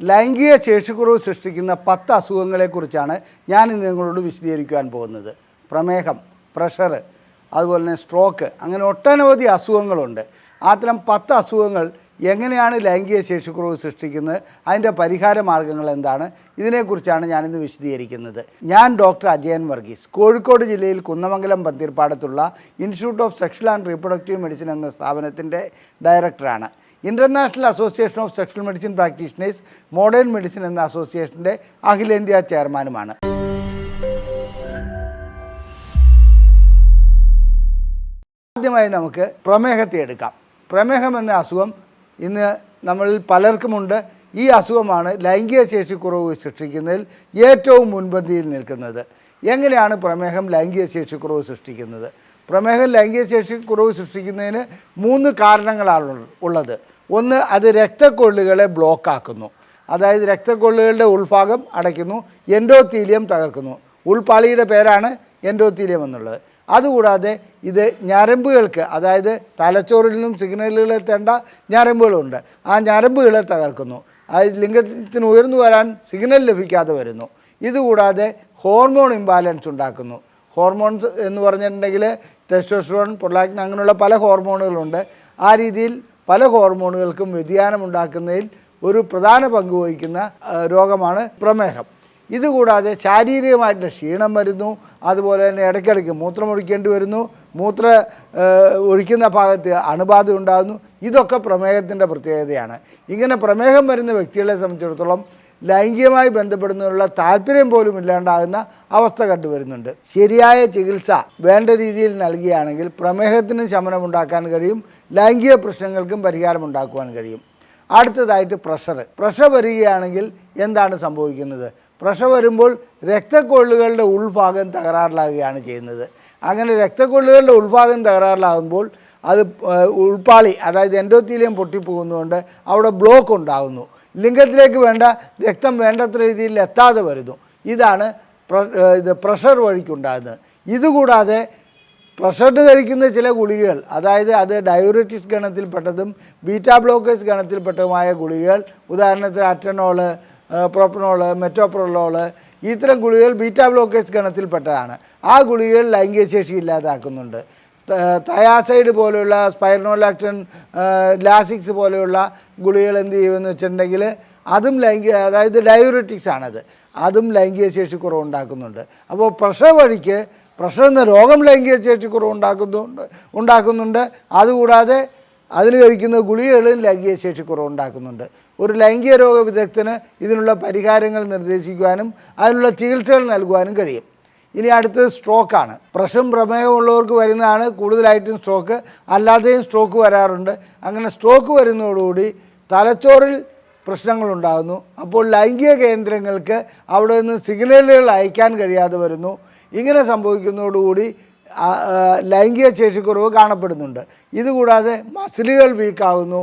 ലൈംഗിക ശേഷിക്കുറവ് സൃഷ്ടിക്കുന്ന പത്ത് അസുഖങ്ങളെക്കുറിച്ചാണ് ഞാൻ ഇന്ന് നിങ്ങളോട് വിശദീകരിക്കുവാൻ പോകുന്നത്. പ്രമേഹം പ്രഷർ അതുപോലെ തന്നെ സ്ട്രോക്ക് അങ്ങനെ ഒട്ടനവധി അസുഖങ്ങളുണ്ട്. അത്തരം പത്ത് അസുഖങ്ങൾ എങ്ങനെയാണ് ലൈംഗിക ശേഷിക്കുറവ് സൃഷ്ടിക്കുന്നത്? അതിന്റെ പരിഹാര മാർഗങ്ങൾ എന്താണ്? ഇതിനെക്കുറിച്ചാണ് ഞാനിന്ന് വിശദീകരിക്കുന്നത്. ഞാൻ ഡോക്ടർ അജയൻ വർഗീസ്. കോഴിക്കോട് ജില്ലയിൽ Kunnamangalam പന്തീർപ്പാടത്തുള്ള institute of sexual and reproductive medicine എന്ന സ്ഥാപനത്തിന്റെ ഡയറക്ടറാണ്. International association of sexual medicine practitioners modern medicine എന്ന അസോസിയേഷന്റെ അഖിലേന്ത്യാ ചെയർമാനുമാണ് ആദ്യമായി നമുക്ക് പ്രമേഹത്തെ എടുക്കാം. പ്രമേഹം എന്ന അസുഖം ഇന്ന് നമ്മളിൽ പലർക്കുമുണ്ട്. ഈ അസുഖമാണ് ലൈംഗിക ശേഷിക്കുറവ് സൃഷ്ടിക്കുന്നതിൽ ഏറ്റവും മുൻപന്തിയിൽ നിൽക്കുന്നത്. എങ്ങനെയാണ് പ്രമേഹം ലൈംഗിക ശേഷിക്കുറവ് സൃഷ്ടിക്കുന്നത്? പ്രമേഹം ലൈംഗിക ശേഷി കുറവ് സൃഷ്ടിക്കുന്നതിന് മൂന്ന് കാരണങ്ങളാണ് ഉള്ളത്. ഒന്ന് അത് രക്തക്കൊള്ളുകളെ ബ്ലോക്കാക്കുന്നു. അതായത് രക്തക്കൊള്ളുകളുടെ ഉൾഭാഗം അടയ്ക്കുന്നു എൻഡോത്തീലിയം തകർക്കുന്നു. ഉൾപാളിയുടെ പേരാണ് എൻഡോത്തീലിയം എന്നുള്ളത്. അതുകൂടാതെ ഇത് ഞരമ്പുകൾക്ക് അതായത് തലച്ചോറിൽ നിന്നും സിഗ്നലുകൾ എത്തേണ്ട ഞരമ്പുകളുണ്ട്. ആ ഞരമ്പുകളെ തകർക്കുന്നു. അത് ലിംഗത്തിന് ഉയർന്നു വരാൻ സിഗ്നൽ ലഭിക്കാതെ വരുന്നു. ഇതുകൂടാതെ ഹോർമോൺ ഇംബാലൻസ് ഉണ്ടാക്കുന്നു. ഹോർമോൺസ് എന്ന് പറഞ്ഞിട്ടുണ്ടെങ്കിൽ ടെസ്റ്റോസ്ട്രോൺ പ്രൊലാക്റ്റിൻ അങ്ങനെയുള്ള പല ഹോർമോണുകളുണ്ട്. ആ രീതിയിൽ പല ഹോർമോണുകൾക്കും വ്യതിയാനം ഉണ്ടാക്കുന്നതിൽ ഒരു പ്രധാന പങ്ക് വഹിക്കുന്ന രോഗമാണ് പ്രമേഹം. ഇതുകൂടാതെ ശാരീരികമായിട്ട് ക്ഷീണം വരുന്നു. അതുപോലെ തന്നെ ഇടയ്ക്കിടയ്ക്ക് മൂത്രം ഒഴിക്കേണ്ടി വരുന്നു. മൂത്ര ഒഴിക്കുന്ന ഭാഗത്ത് അണുബാധ ഉണ്ടാകുന്നു. ഇതൊക്കെ പ്രമേഹത്തിന്റെ പ്രത്യേകതയാണ്. ഇങ്ങനെ പ്രമേഹം വരുന്ന വ്യക്തികളെ സംബന്ധിച്ചിടത്തോളം ലൈംഗികമായി ബന്ധപ്പെടുന്നതിനുള്ള താല്പര്യം പോലും ഇല്ലാണ്ടാകുന്ന അവസ്ഥ കണ്ടുവരുന്നുണ്ട്. ശരിയായ ചികിത്സ വേണ്ട രീതിയിൽ നൽകുകയാണെങ്കിൽ പ്രമേഹത്തിന് ശമനമുണ്ടാക്കാൻ കഴിയും. ലൈംഗിക പ്രശ്നങ്ങൾക്കും പരിഹാരം ഉണ്ടാക്കുവാൻ കഴിയും. അടുത്തതായിട്ട് പ്രഷർ പ്രഷർ വരികയാണെങ്കിൽ എന്താണ് സംഭവിക്കുന്നത്? പ്രഷർ വരുമ്പോൾ രക്തക്കൊള്ളുകളുടെ ഉൾഭാഗം തകരാറിലാകുകയാണ് ചെയ്യുന്നത്. അങ്ങനെ രക്തക്കൊള്ളുകളുടെ ഉൾഭാഗം തകരാറിലാകുമ്പോൾ അത് ഉൾപ്പാളി അതായത് എൻഡോത്തീലിയം പൊട്ടിപ്പോകുന്നതുകൊണ്ട് അവിടെ ബ്ലോക്ക് ഉണ്ടാകുന്നു ലിംഗത്തിലേക്ക് വേണ്ട രക്തം വേണ്ടത്ര രീതിയിൽ എത്താതെ വരുന്നു. ഇതാണ് ഇത് പ്രഷർ വഴിക്കുണ്ടാകുന്നത്. ഇതുകൂടാതെ പ്രഷറിന് കഴിക്കുന്ന ചില ഗുളികകൾ അതായത് അത് ഡയോറിറ്റിസ് ഗണത്തിൽപ്പെട്ടതും ബീറ്റാ ബ്ലോക്കേഴ്സ് ഗണത്തിൽപ്പെട്ടതുമായ ഗുളികകൾ ഉദാഹരണത്തിന് അറ്റനോൾ പ്രോപ്പനോൾ മെറ്റോപ്രോളോൾ ഇത്തരം ഗുളികകൾ ബീറ്റാ ബ്ലോക്കേഴ്സ് ഗണത്തിൽപ്പെട്ടതാണ്. ആ ഗുളികകൾ ലൈംഗിക ശേഷി ഇല്ലാതാക്കുന്നുണ്ട്. തയാസൈഡ് പോലെയുള്ള സ്പൈറനോലാക്ടൻ ലാസിക്സ് പോലെയുള്ള ഗുളികൾ എന്ത് ചെയ്യുമെന്ന് വെച്ചിട്ടുണ്ടെങ്കിൽ അതും ലൈംഗിക അതായത് ഡയബറ്റിക്സ് ആണത്. അതും ലൈംഗിക ശേഷി കുറവുണ്ടാക്കുന്നുണ്ട്. അപ്പോൾ പ്രഷർ വഴിക്ക് പ്രഷർ എന്ന രോഗം ലൈംഗിക ശേഷി കുറവ് ഉണ്ടാക്കുന്നുണ്ട്. അതുകൂടാതെ അതിന് കഴിക്കുന്ന ഗുളികകളും ലൈംഗിക ശേഷി കുറവ് ഉണ്ടാക്കുന്നുണ്ട് ഒരു ലൈംഗിക രോഗ വിദഗ്ധന് ഇതിനുള്ള പരിഹാരങ്ങൾ നിർദ്ദേശിക്കുവാനും അതിനുള്ള ചികിത്സകൾ നൽകുവാനും കഴിയും. ഇനി അടുത്തത് സ്ട്രോക്കാണ് പ്രഷറും പ്രമേഹവും ഉള്ളവർക്ക് വരുന്നതാണ് കൂടുതലായിട്ടും സ്ട്രോക്ക് അല്ലാതെയും സ്ട്രോക്ക് വരാറുണ്ട്. അങ്ങനെ സ്ട്രോക്ക് വരുന്നതോടുകൂടി തലച്ചോറിൽ പ്രശ്നങ്ങളുണ്ടാകുന്നു. അപ്പോൾ ലൈംഗിക കേന്ദ്രങ്ങൾക്ക് അവിടെ നിന്ന് സിഗ്നലുകൾ അയക്കാൻ കഴിയാതെ വരുന്നു. ഇങ്ങനെ സംഭവിക്കുന്നതോടുകൂടി ലൈംഗിക ശേഷിക്കുറവ് കാണപ്പെടുന്നുണ്ട്. ഇതുകൂടാതെ മസിലുകൾ വീക്കാകുന്നു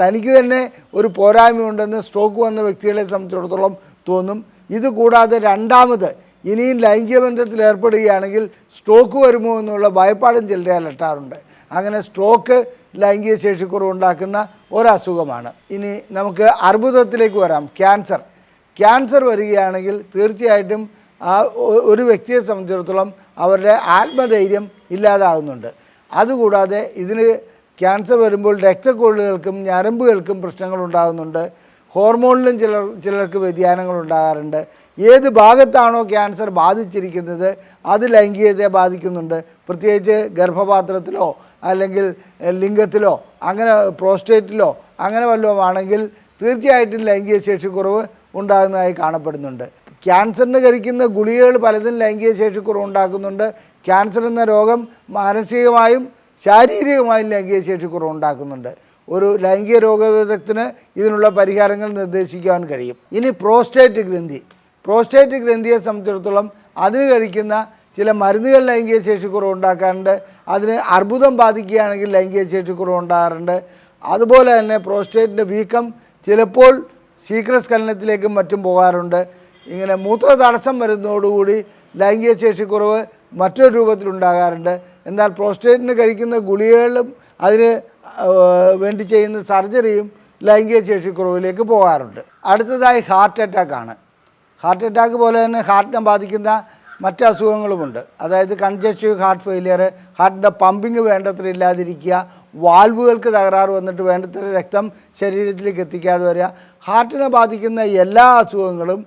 തനിക്ക് തന്നെ ഒരു പോരായ്മയുണ്ടെന്ന് സ്ട്രോക്ക് വന്ന വ്യക്തികളെ സംബന്ധിച്ചിടത്തോളം തോന്നും. ഇതുകൂടാതെ രണ്ടാമത് ഇനിയും ലൈംഗിക ബന്ധത്തിൽ ഏർപ്പെടുകയാണെങ്കിൽ സ്ട്രോക്ക് വരുമോ എന്നുള്ള ഭയപ്പാടും ചിലരെ അലട്ടാറുണ്ട്. അങ്ങനെ സ്ട്രോക്ക് ലൈംഗിക ശേഷിക്കുറവ് ഉണ്ടാക്കുന്ന ഒരസുഖമാണ്. ഇനി നമുക്ക് അർബുദത്തിലേക്ക് വരാം. ക്യാൻസർ. ക്യാൻസർ വരികയാണെങ്കിൽ തീർച്ചയായിട്ടും ആ ഒരു വ്യക്തിയെ സംബന്ധിച്ചിടത്തോളം അവരുടെ ആത്മധൈര്യം ഇല്ലാതാകുന്നുണ്ട്. അതുകൂടാതെ ഇതിന് ക്യാൻസർ വരുമ്പോൾ രക്തക്കൊള്ളുകൾക്കും ഞരമ്പുകൾക്കും പ്രശ്നങ്ങൾ ഉണ്ടാകുന്നുണ്ട്. ഹോർമോണിലും ചിലർ ചിലർക്ക് വ്യതിയാനങ്ങൾ ഉണ്ടാകാറുണ്ട് ഏത് ഭാഗത്താണോ ക്യാൻസർ ബാധിച്ചിരിക്കുന്നത് അത് ലൈംഗികതയെ ബാധിക്കുന്നുണ്ട്. പ്രത്യേകിച്ച് ഗർഭപാത്രത്തിലോ അല്ലെങ്കിൽ ലിംഗത്തിലോ അങ്ങനെ പ്രോസ്റ്റേറ്റിലോ അങ്ങനെ വല്ലതും ആണെങ്കിൽ തീർച്ചയായിട്ടും ലൈംഗിക ശേഷിക്കുറവ് ഉണ്ടാകുന്നതായി കാണപ്പെടുന്നുണ്ട്. ക്യാൻസറിന് കഴിക്കുന്ന ഗുളികകൾ പലതും ലൈംഗിക ശേഷിക്കുറവ് ഉണ്ടാക്കുന്നുണ്ട്. ക്യാൻസർ എന്ന രോഗം മാനസികമായും ശാരീരികമായും ലൈംഗിക ശേഷി കുറവുണ്ടാക്കുന്നുണ്ട്. ഒരു ലൈംഗിക രോഗ വിദഗ്ധന് ഇതിനുള്ള പരിഹാരങ്ങൾ നിർദ്ദേശിക്കാൻ കഴിയും. ഇനി പ്രോസ്റ്റേറ്റ് ഗ്രന്ഥി. പ്രോസ്റ്റേറ്റ് ഗ്രന്ഥിയെ സംബന്ധിച്ചിടത്തോളം അതിന് കഴിക്കുന്ന ചില മരുന്നുകൾ ലൈംഗിക ശേഷി കുറവുണ്ടാക്കാറുണ്ട്. അതിന് അർബുദം ബാധിക്കുകയാണെങ്കിൽ ലൈംഗിക ശേഷി കുറവുണ്ടാകാറുണ്ട്. അതുപോലെ തന്നെ പ്രോസ്റ്റേറ്റിന്റെ വീക്കം ചിലപ്പോൾ ശീഘ്രസ്ഖലനത്തിലേക്കും മറ്റും പോകാറുണ്ട്. ഇങ്ങനെ മൂത്ര തടസ്സം വരുന്നതോടുകൂടി ലൈംഗിക ശേഷിക്കുറവ് മറ്റൊരു രൂപത്തിലുണ്ടാകാറുണ്ട്. എന്നാൽ പ്രോസ്റ്റേറ്റിന് കഴിക്കുന്ന ഗുളികകളും അതിന് വേണ്ടി ചെയ്യുന്ന സർജറിയും ലൈംഗിക ശേഷിക്കുറവിലേക്ക് പോകാറുണ്ട്. അടുത്തതായി ഹാർട്ട് അറ്റാക്ക് ആണ് ഹാർട്ട് അറ്റാക്ക് പോലെ തന്നെ ഹാർട്ടിനെ ബാധിക്കുന്ന മറ്റ് അസുഖങ്ങളുമുണ്ട്. അതായത് കൺജസ്റ്റീവ് ഹാർട്ട് ഫെയിലിയർ ഹാർട്ടിന്റെ പമ്പിങ് വേണ്ടത്ര ഇല്ലാതിരിക്കുക വാൽവുകൾക്ക് തകരാറ് വന്നിട്ട് വേണ്ടത്ര രക്തം ശരീരത്തിലേക്ക് എത്തിക്കാതെ വരിക. ഹാർട്ടിനെ ബാധിക്കുന്ന എല്ലാ അസുഖങ്ങളും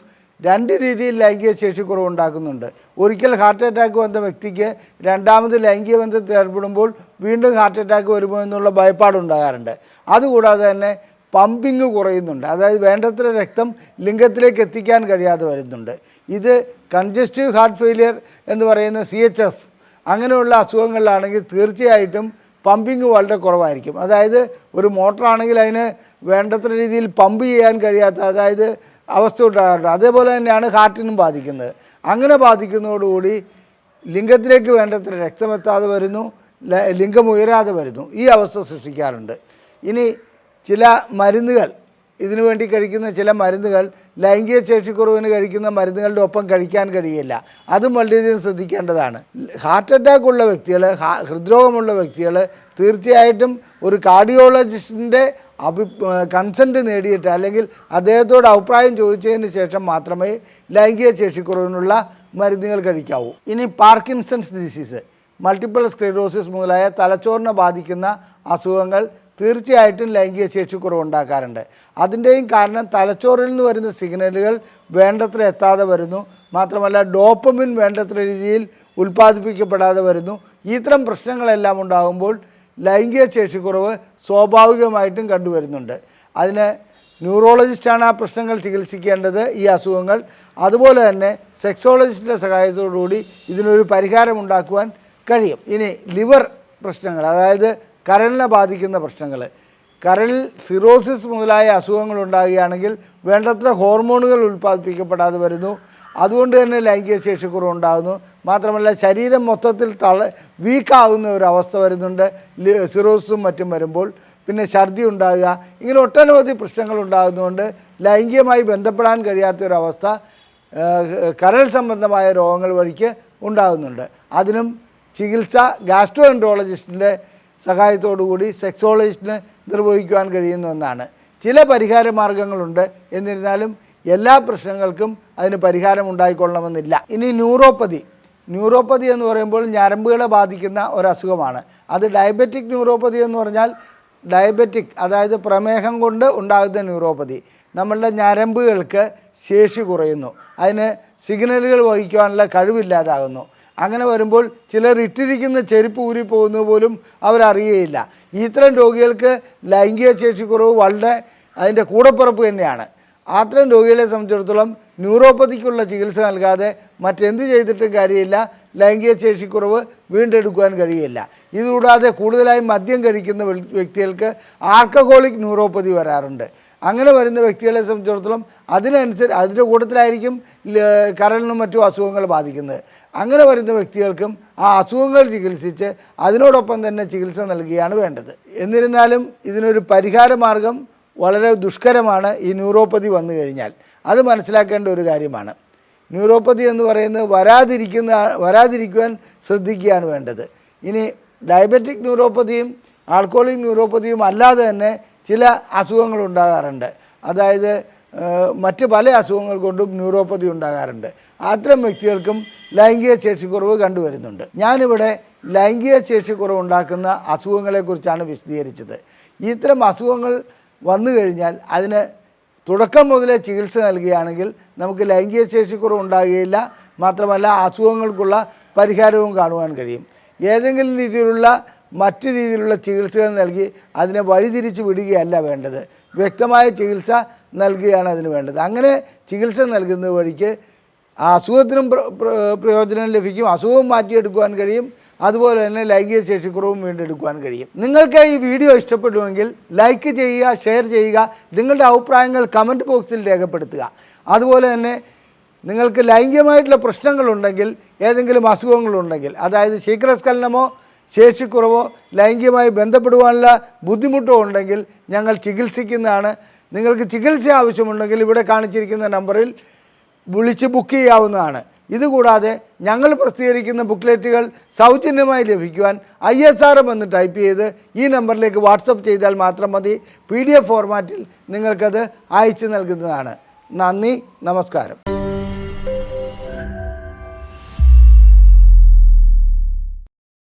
രണ്ട് രീതിയിൽ ലൈംഗിക ശേഷിക്കുറവ് ഉണ്ടാക്കുന്നുണ്ട് ഒരിക്കൽ ഹാർട്ട് അറ്റാക്ക് വന്ന വ്യക്തിക്ക് രണ്ടാമത് ലൈംഗിക ബന്ധത്തിൽ ഏർപ്പെടുമ്പോൾ വീണ്ടും ഹാർട്ട് അറ്റാക്ക് വരുമോ എന്നുള്ള ഭയപ്പാടുണ്ടാകാറുണ്ട് അതുകൂടാതെ തന്നെ പമ്പിങ് കുറയുന്നുണ്ട്. അതായത് വേണ്ടത്ര രക്തം ലിംഗത്തിലേക്ക് എത്തിക്കാൻ കഴിയാതെ വരുന്നുണ്ട്. ഇത് കൺജസ്റ്റീവ് ഹാർട്ട് ഫെയിലിയർ എന്ന് പറയുന്ന സി എച്ച് എഫ് അങ്ങനെയുള്ള അസുഖങ്ങളിലാണെങ്കിൽ തീർച്ചയായിട്ടും പമ്പിങ് വളരെ കുറവായിരിക്കും. അതായത് ഒരു മോട്ടറാണെങ്കിൽ അതിന് വേണ്ടത്ര രീതിയിൽ പമ്പ് ചെയ്യാൻ കഴിയാത്ത അതായത് അവസ്ഥ ഉണ്ടാകാറുണ്ട്. അതേപോലെ തന്നെയാണ് ഹാർട്ടിനും ബാധിക്കുന്നത്. അങ്ങനെ ബാധിക്കുന്നതോടുകൂടി ലിംഗത്തിലേക്ക് വേണ്ടത്ര രക്തമെത്താതെ വരുന്നു ലിംഗം ഉയരാതെ വരുന്നു. ഈ അവസ്ഥ സൃഷ്ടിക്കാറുണ്ട്. ഇനി ചില മരുന്നുകൾ ഇതിനു വേണ്ടി കഴിക്കുന്ന ചില മരുന്നുകൾ ലൈംഗിക ശേഷിക്കുറവിന് കഴിക്കുന്ന മരുന്നുകളുടെ ഒപ്പം കഴിക്കാൻ കഴിയില്ല. അതും വളരെയധികം ശ്രദ്ധിക്കേണ്ടതാണ്. ഹാർട്ട് അറ്റാക്ക് ഉള്ള വ്യക്തികൾ ഹൃദ്രോഗമുള്ള വ്യക്തികൾ തീർച്ചയായിട്ടും ഒരു കാർഡിയോളജിസ്റ്റിന്റെ അഭി കൺസെന്റ് നേടിയിട്ട് അല്ലെങ്കിൽ അദ്ദേഹത്തോട് അഭിപ്രായം ചോദിച്ചതിന് ശേഷം മാത്രമേ ലൈംഗിക ശേഷിക്കുറവിനുള്ള മരുന്നുകൾ കഴിക്കാവൂ. ഇനി പാർക്കിൻസൺസ് ഡിസീസ് മൾട്ടിപ്പിൾ സ്ക്ലീറോസിസ് മുതലായ തലച്ചോറിനെ ബാധിക്കുന്ന അസുഖങ്ങൾ തീർച്ചയായിട്ടും ലൈംഗിക ശേഷിക്കുറവ് ഉണ്ടാക്കാറുണ്ട്. അതിന്റെയും കാരണം തലച്ചോറിൽ നിന്ന് വരുന്ന സിഗ്നലുകൾ വേണ്ടത്ര എത്താതെ വരുന്നു. മാത്രമല്ല ഡോപ്പമിൻ വേണ്ടത്ര രീതിയിൽ ഉൽപ്പാദിപ്പിക്കപ്പെടാതെ വരുന്നു. ഇത്തരം പ്രശ്നങ്ങളെല്ലാം ഉണ്ടാകുമ്പോൾ ലൈംഗിക ശേഷിക്കുറവ് സ്വാഭാവികമായിട്ടും കണ്ടുവരുന്നുണ്ട്. അതിന് ന്യൂറോളജിസ്റ്റാണ് ആ പ്രശ്നങ്ങൾ ചികിത്സിക്കേണ്ടത് ഈ അസുഖങ്ങൾ. അതുപോലെ തന്നെ സെക്സോളജിസ്റ്റിന്റെ സഹായത്തോടുകൂടി ഇതിനൊരു പരിഹാരം ഉണ്ടാക്കുവാൻ കഴിയും. ഇനി ലിവർ പ്രശ്നങ്ങൾ അതായത് കരളിനെ ബാധിക്കുന്ന പ്രശ്നങ്ങൾ. കരളിൽ സിറോസിസ് മുതലായ അസുഖങ്ങൾ ഉണ്ടാകുകയാണെങ്കിൽ വേണ്ടത്ര ഹോർമോണുകൾ ഉൽപ്പാദിപ്പിക്കപ്പെടാതെ വരുന്നു. അതുകൊണ്ട് തന്നെ ലൈംഗിക ശേഷിക്കുറവ് ഉണ്ടാകുന്നു മാത്രമല്ല ശരീരം മൊത്തത്തിൽ തള വീക്കാവുന്ന ഒരു അവസ്ഥ വരുന്നുണ്ട്. സിറോസും മറ്റും വരുമ്പോൾ പിന്നെ ഛർദി ഉണ്ടാകുക ഇങ്ങനെ ഒട്ടനവധി പ്രശ്നങ്ങൾ ഉണ്ടാകുന്നതുകൊണ്ട് ലൈംഗികമായി ബന്ധപ്പെടാൻ കഴിയാത്ത ഒരു അവസ്ഥ കരൾ സംബന്ധമായ രോഗങ്ങൾ വഴിക്ക് ഉണ്ടാകുന്നുണ്ട്. അതിനും ചികിത്സ ഗാസ്ട്രോ എൻട്രോളജിസ്റ്റിന്റെ സഹായത്തോടുകൂടി സെക്സോളജിസ്റ്റിന് നിർവഹിക്കുവാൻ കഴിയുന്ന ഒന്നാണ്. ചില പരിഹാര മാർഗങ്ങളുണ്ട് എന്നിരുന്നാലും എല്ലാ പ്രശ്നങ്ങൾക്കും അതിന് പരിഹാരം ഉണ്ടായിക്കൊള്ളണമെന്നില്ല. ഇനി ന്യൂറോപ്പതി. ന്യൂറോപ്പതി എന്ന് പറയുമ്പോൾ ഞരമ്പുകളെ ബാധിക്കുന്ന ഒരു അസുഖമാണ് അത് ഡയബറ്റിക് ന്യൂറോപ്പതി എന്ന് പറഞ്ഞാൽ ഡയബറ്റിക് അതായത് പ്രമേഹം കൊണ്ട് ഉണ്ടാകുന്ന ന്യൂറോപ്പതി. നമ്മളുടെ ഞരമ്പുകൾക്ക് ശേഷി കുറയുന്നു. അതിന് സിഗ്നലുകൾ വഹിക്കുവാനുള്ള കഴിവില്ലാതാകുന്നു. അങ്ങനെ വരുമ്പോൾ ചിലർ ഇട്ടിരിക്കുന്ന ചെരുപ്പ് ഊരി പോകുന്നത് പോലും അവരറിയുകയില്ല ഇത്തരം രോഗികൾക്ക് ലൈംഗിക ശേഷി കുറവ് വളരെ അതിന്റെ കൂടപ്പിറപ്പ് തന്നെയാണ്. അത്തരം രോഗികളെ സംബന്ധിച്ചിടത്തോളം ന്യൂറോപ്പതിക്കുള്ള ചികിത്സ നൽകാതെ മറ്റെന്ത് ചെയ്തിട്ടും കാര്യമില്ല. ലൈംഗിക ശേഷിക്കുറവ് വീണ്ടെടുക്കുവാൻ കഴിയില്ല. ഇതുകൂടാതെ കൂടുതലായി മദ്യം കഴിക്കുന്ന വ്യക്തികൾക്ക് ആൽക്കഹോളിക് ന്യൂറോപ്പതി വരാറുണ്ട്. അങ്ങനെ വരുന്ന വ്യക്തികളെ സംബന്ധിച്ചിടത്തോളം അതിനനുസരിച്ച് അതിന്റെ കൂട്ടത്തിലായിരിക്കും കരളിനും മറ്റും അസുഖങ്ങൾ ബാധിക്കുന്നത്. അങ്ങനെ വരുന്ന വ്യക്തികൾക്കും ആ അസുഖങ്ങൾ ചികിത്സിച്ച് അതിനോടൊപ്പം തന്നെ ചികിത്സ നൽകുകയാണ് വേണ്ടത്. എന്നിരുന്നാലും ഇതിനൊരു പരിഹാര മാർഗം വളരെ ദുഷ്കരമാണ് ഈ ന്യൂറോപ്പതി വന്നു കഴിഞ്ഞാൽ. അത് മനസ്സിലാക്കേണ്ട ഒരു കാര്യമാണ്. ന്യൂറോപ്പതി എന്ന് പറയുന്നത് വരാതിരിക്കുന്ന വരാതിരിക്കുവാൻ ശ്രദ്ധിക്കുകയാണ് വേണ്ടത്. ഇനി ഡയബറ്റിക് ന്യൂറോപ്പതിയും ആൾക്കോളിക് ന്യൂറോപ്പതിയും അല്ലാതെ തന്നെ ചില അസുഖങ്ങൾ ഉണ്ടാകാറുണ്ട്. അതായത് മറ്റ് പല അസുഖങ്ങൾ കൊണ്ടും ന്യൂറോപ്പതി ഉണ്ടാകാറുണ്ട്. അത്തരം വ്യക്തികൾക്കും ലൈംഗിക ശേഷിക്കുറവ് കണ്ടുവരുന്നുണ്ട്. ഞാനിവിടെ ലൈംഗിക ശേഷിക്കുറവ് ഉണ്ടാക്കുന്ന അസുഖങ്ങളെക്കുറിച്ചാണ് വിശദീകരിച്ചത്. ഇത്തരം അസുഖങ്ങൾ വന്നു കഴിഞ്ഞാൽ അതിന് തുടക്കം മുതലേ ചികിത്സ നൽകുകയാണെങ്കിൽ നമുക്ക് ലൈംഗിക ശേഷിക്കുറവ് ഉണ്ടാകുകയില്ല. മാത്രമല്ല അസുഖങ്ങൾക്കുള്ള പരിഹാരവും കാണുവാൻ കഴിയും. ഏതെങ്കിലും രീതിയിലുള്ള മറ്റു രീതിയിലുള്ള ചികിത്സകൾ നൽകി അതിനെ വഴിതിരിച്ച് വിടുകയല്ല വേണ്ടത്. വ്യക്തമായ ചികിത്സ നൽകുകയാണ് അതിന് വേണ്ടത്. അങ്ങനെ ചികിത്സ നൽകുന്നത് വഴിക്ക് അസുഖത്തിനും പ്ര- പ്ര- പ്രയോജനം ലഭിക്കും. അസുഖവും മാറ്റിയെടുക്കുവാൻ കഴിയും. അതുപോലെ തന്നെ ലൈംഗിക ശേഷിക്കുറവും വീണ്ടെടുക്കുവാൻ കഴിയും. നിങ്ങൾക്ക് ഈ വീഡിയോ ഇഷ്ടപ്പെടുമെങ്കിൽ ലൈക്ക് ചെയ്യുക ഷെയർ ചെയ്യുക നിങ്ങളുടെ അഭിപ്രായങ്ങൾ കമന്റ് ബോക്സിൽ രേഖപ്പെടുത്തുക. അതുപോലെ തന്നെ നിങ്ങൾക്ക് ലൈംഗികമായിട്ടുള്ള പ്രശ്നങ്ങളുണ്ടെങ്കിൽ ഏതെങ്കിലും അസുഖങ്ങളുണ്ടെങ്കിൽ അതായത് ശീഘ്രസ്ഖലനമോ ശേഷിക്കുറവോ ലൈംഗികമായി ബന്ധപ്പെടുവാനുള്ള ബുദ്ധിമുട്ടോ ഉണ്ടെങ്കിൽ ഞങ്ങൾ ചികിത്സിക്കുന്നതാണ്. നിങ്ങൾക്ക് ചികിത്സ ആവശ്യമുണ്ടെങ്കിൽ ഇവിടെ കാണിച്ചിരിക്കുന്ന നമ്പറിൽ വിളിച്ച് ബുക്ക് ചെയ്യാവുന്നതാണ്. ഇതുകൂടാതെ ഞങ്ങൾ പ്രസിദ്ധീകരിക്കുന്ന ബുക്ക്ലെറ്റുകൾ സൗജന്യമായി ലഭിക്കുവാൻ ഐ എസ് ആർ എം എന്ന് ടൈപ്പ് ചെയ്ത് ഈ നമ്പറിലേക്ക് വാട്സപ്പ് ചെയ്താൽ മാത്രം മതി. പി ഡി എഫ് ഫോർമാറ്റിൽ നിങ്ങൾക്കത് അയച്ചു നൽകുന്നതാണ്. നന്ദി നമസ്കാരം.